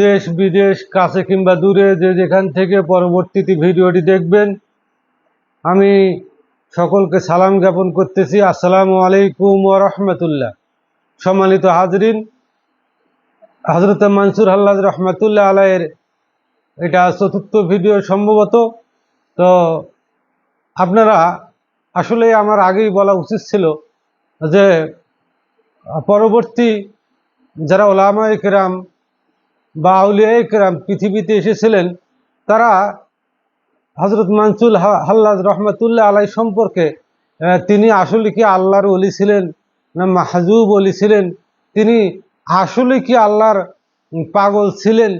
দেশ বিদেশ, কাছে কিংবা দূরে যে যেখান থেকে পরবর্তীতে ভিডিওটি দেখবেন, আমি সকলকে সালাম জ্ঞাপন করতেছি। আসসালামু আলাইকুম ও রাহমাতুল্লাহ। সম্মানিত হাজরিন হজরত মানসুর হাল্লাদ রহমাতুল্লাহ আলাইয়ের এটা চতুর্থ ভিডিও সম্ভবত। তো আপনারা, আসলে আমার আগেই বলা উচিত ছিল যে, পরবর্তী যারা ওলামা কেরাম বা আউলিয়া কেরাম পৃথিবীতে এসেছিলেন, তারা হজরত মানসুল হাল্লাদ রহমতুল্লাহ আলাই সম্পর্কে তিনি আসলে কি আল্লাহর অলি ছিলেন না মাহজুব অলি ছিলেন? তিনি আসলে কি আল্লাহর পাগল ছিলেন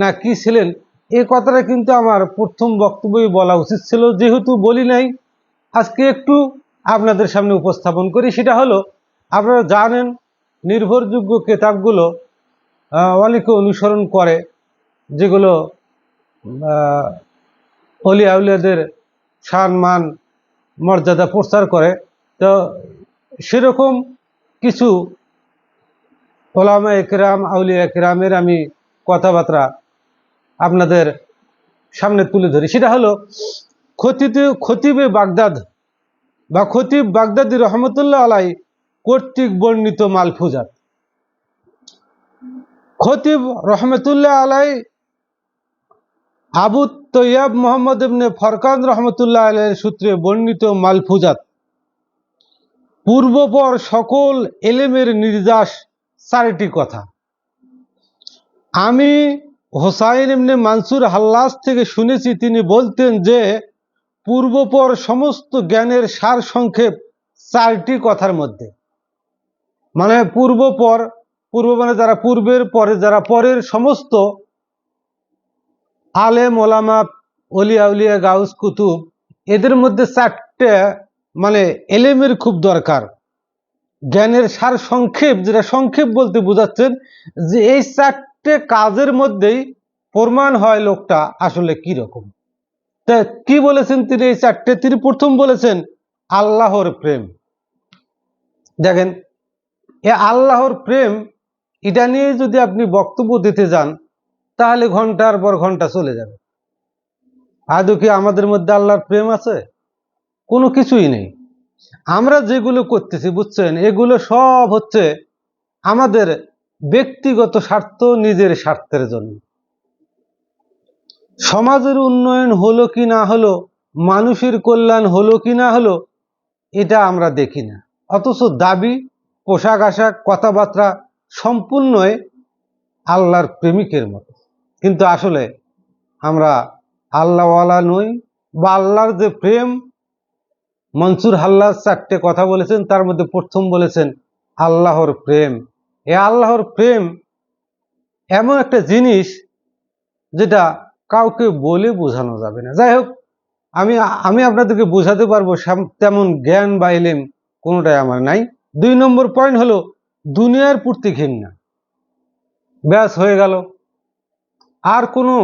না কি ছিলেন? এই কথাটা কিন্তু আমার প্রথম বক্তব্যই বলা উচিত ছিল, যেহেতু বলি নাই, আজকে একটু আপনাদের সামনে উপস্থাপন করি। সেটা হলো, আপনারা জানেন, নির্ভরযোগ্য কেতাবগুলো অনেকে অনুসরণ করে, যেগুলো অলি আউলিয়াদের সান, মান, মর্যাদা প্রচার করে। তো সেরকম কিছু ওলামা একরাম আউলিয়া একরামের আমি কথাবার্তা আপনাদের সামনে তুলে ধরি। সেটা হলো খতিতে খতিবে বাগদাদ বা খতিব বাগদাদি রহমতুল্লাহ আলাই কর্তৃক বর্ণিত মালফুজাত। খতিব রহমতুল্লাহ আলাই, আবু তৈয়াব মোহাম্মদ ইবনে ফরকান রহমতুল্লাহ আলাইয়ের সূত্রে বর্ণিত মালফুজাত। পূর্বপর সকল এলেমের নির্যাস চারিটি কথা। আমি হোসাইন ইবনে মানসুর হাল্লাস থেকে শুনেছি, তিনি বলতেন যে, পূর্বপর সমস্ত জ্ঞানের সার সংক্ষেপ চারটি কথার মধ্যে। মানে পূর্বপর পূর্ব মানে যারা পূর্বের, পরে যারা পরের, সমস্ত আলেম, ওলামা অলিয়া উলিয়া, গাউস, কুতুব, এদের মধ্যে চারটে মানে এলেমের খুব দরকার। জ্ঞানের সার সংক্ষেপ, যেটা সংক্ষেপ বলতে বোঝাচ্ছেন, যে এই চারটে কাজের মধ্যেই প্রমাণ হয় লোকটা আসলে কি রকম। তা কি বলেছেন তিনি এই চারটে? তিনি প্রথম বলেছেন, আল্লাহর প্রেম। দেখেন, এ আল্লাহর প্রেম এটা নিয়ে যদি আপনি বক্তব্য দিতে যান, তাহলে ঘণ্টার পর ঘণ্টা চলে যাবে। আদৌ কি আমাদের মধ্যে আল্লাহর প্রেম আছে? কোনো কিছুই নেই। আমরা যেগুলো করতেছি, বুঝছেন, এগুলো সব হচ্ছে আমাদের ব্যক্তিগত স্বার্থ, নিজের স্বার্থের জন্য। সমাজের উন্নয়ন হলো কি না হলো, মানুষের কল্যাণ হলো কি না হলো, এটা আমরা দেখি না। অথচ দাবি পোশাক আশাক কথাবার্তা সম্পূর্ণই আল্লাহর প্রেমিকের মতো। কিন্তু আসলে আমরা আল্লাহওয়ালা নই বা আল্লাহর যে প্রেম, মনসুর হাল্লার চারটে কথা বলেছেন, তার মধ্যে প্রথম বলেছেন আল্লাহর প্রেম। এ আল্লাহর প্রেম এমন একটা জিনিস যেটা কাউকে বলে বোঝানো যাবে না। যাই হোক, আমি আমি আপনাদেরকে বোঝাতে পারব তেমন জ্ঞান বা এলেম কোনোটাই আমার নাই। দুই নম্বর পয়েন্ট হলো দুনিয়ার প্রতি ঘৃণা। ব্যাস, হয়ে গেল। আর কোনো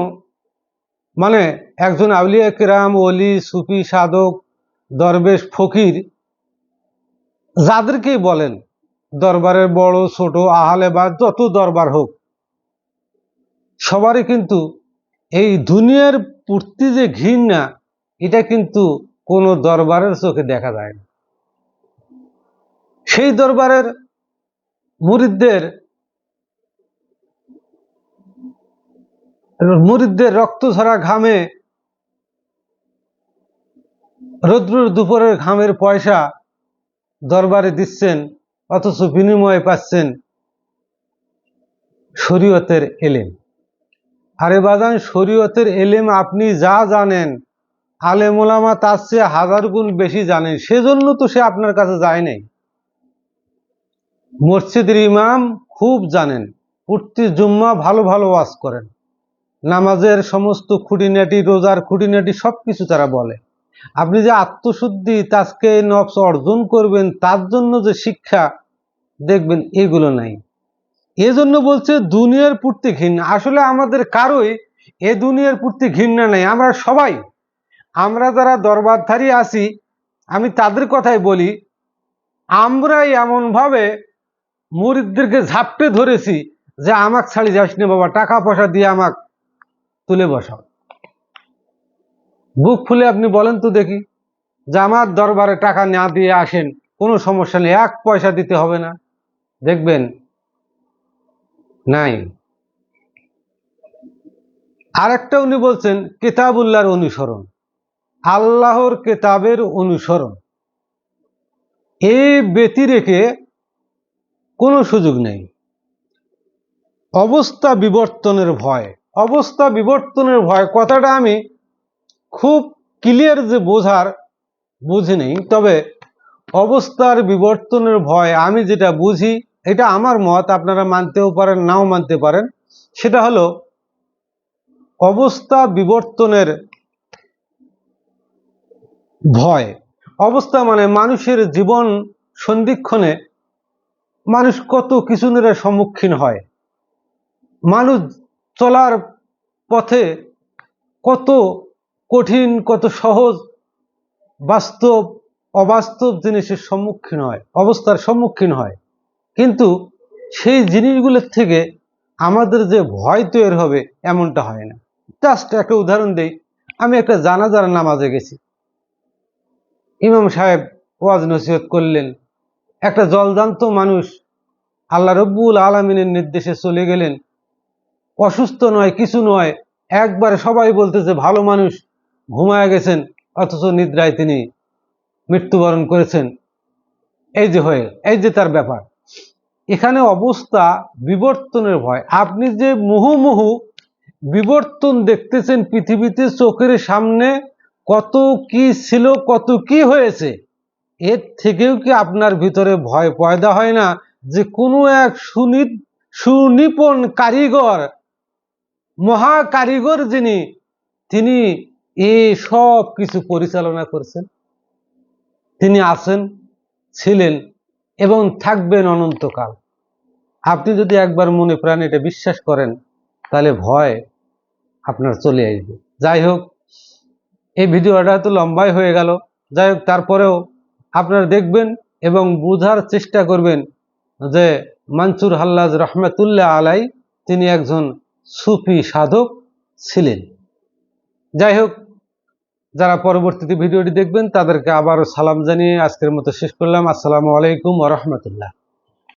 মানে একজন আউলিয়া কেরাম অলি সুফি, সাধক, দরবেশ, ফকির যাদেরকেই বলেন, দরবারের বড়, ছোট, আহলে বা যত দরবার হোক, সবারই কিন্তু এই দুনিয়ার প্রতি যে ঘৃণা, এটা কিন্তু কোনো দরবারের চোখে দেখা যায় না। সেই দরবারের মুরিদদের মুরিদদের রক্ত ঝরা ঘামে রৌদ্র দুপুরের ঘামের পয়সা দরবারে দিচ্ছেন, অথচ বিনিময়ে পাচ্ছেন শরীয়তের এলেম। আরে বাজান, শরীয়তের এলেম আপনি যা জানেন আলেম তার চেয়ে হাজার গুণ বেশি জানেন, সেজন্য তো সে আপনার কাছে যায় নাই। মসজিদের ইমাম খুব জানেন প্রতি জুম্মা ভালো ভালো ওয়াজ করেন। নামাজের সমস্ত খুঁটিনাটি, রোজার খুঁটিনাটি সব কিছু তারা বলে। আপনি যে আত্মশুদ্ধি, তাজকে নফস অর্জন করবেন, তার জন্য যে শিক্ষা, দেখবেন এগুলো নাই। এজন্য বলছে, দুনিয়ার প্রতি ঘৃণা আসলে আমাদের কারোই এ দুনিয়ার প্রতি ঘৃণা নাই, আমরা সবাই। আমরা যারা দরবারধারী আছি, আমি তাদের কথাই বলি, আমরাই এমনভাবে মুরিদদেরকে ঝাপটে ধরেছি যে আমাক ছাড়ি যাস না বাবা, টাকা পয়সা দিয়ে আমাক তুলে বসাও। বুক ফুলে আপনি বলেন তো দেখি, যে আমার দরবারে টাকা না দিয়ে আসেন, কোনো সমস্যা নেই, এক পয়সা দিতে হবে না। দেখবেন, নাই। আরেকটা উনি বলছেন কেতাবুল্লাহর অনুসরণ। আল্লাহর কেতাবের অনুসরণ। এই ব্যতি রেখে কোনো সুযোগ নেই। অবস্থা বিবর্তনের ভয়। অবস্থা বিবর্তনের ভয়, কথাটা আমি খুব ক্লিয়ার যে বোঝার বুঝি নেই, তবে অবস্থার বিবর্তনের ভয় আমি যেটা বুঝি, এটা আমার মত, আপনারা মানতেও পারেন, নাও মানতে পারেন, সেটা হলো অবস্থা বিবর্তনের ভয়। অবস্থা মানে মানুষের জীবন সন্ধিক্ষণে মানুষ কত কিছুনের সম্মুখীন হয়। মানুষ চলার পথে কত কঠিন, কত সহজ, বাস্তব, অবাস্তব জিনিসের সম্মুখীন হয়, অবস্থার সম্মুখীন হয়। কিন্তু সেই জিনিসগুলোর থেকে আমাদের যে ভয় তৈরি হবে এমনটা হয় না। জাস্ট একটা উদাহরণ দেই, আমি একটা জানাজার নামাজে গেছি। ইমাম সাহেব ওয়াজ নসিহত করলেন একটা জলদান্ত মানুষ আল্লাহ রব্বুল আলমিনের নির্দেশে চলে গেলেন। অসুস্থ নয়, কিছু নয়। একবারে সবাই বলতেছে, ভালো মানুষ, ঘুমায় গেছেন, অথচ নিদ্রায় তিনি মৃত্যুবরণ করেছেন। এই যে হয়ে, এই যে তার ব্যাপার। এখানে অবস্থা বিবর্তনের ভয়। আপনি যে মুহুমুহু বিবর্তন দেখতেছেন পৃথিবীতে, চোখের সামনে, কত কি ছিল, কত কি হয়েছে এর থেকেও কি আপনার ভিতরে ভয় পয়দা হয় না যে কোনো এক সুনি সুনিপুণ কারিগর, মহা কারিগর যিনি, তিনি এ সব কিছু পরিচালনা করছেন। তিনি আছেন, ছিলেন এবং থাকবেন অনন্তকাল। আপনি যদি একবার মনে প্রাণে এটা বিশ্বাস করেন, তাহলে ভয় আপনার চলে আসবে। যাই হোক, এই ভিডিওটা তো লম্বাই হয়ে গেল। যাই হোক, তারপরেও আপনারা দেখবেন এবং বোঝার চেষ্টা করবেন যে মানসুর হাল্লাজ রহমেতুল্লাহ আলাই তিনি একজন সুফি সাধক ছিলেন। যাই হোক, যারা পরবর্তীতে ভিডিওটি দেখবেন তাদেরকে আবারও সালাম জানিয়ে আজকের মতো শেষ করলাম। আসসালামু আলাইকুম ওরহমতুল্লাহ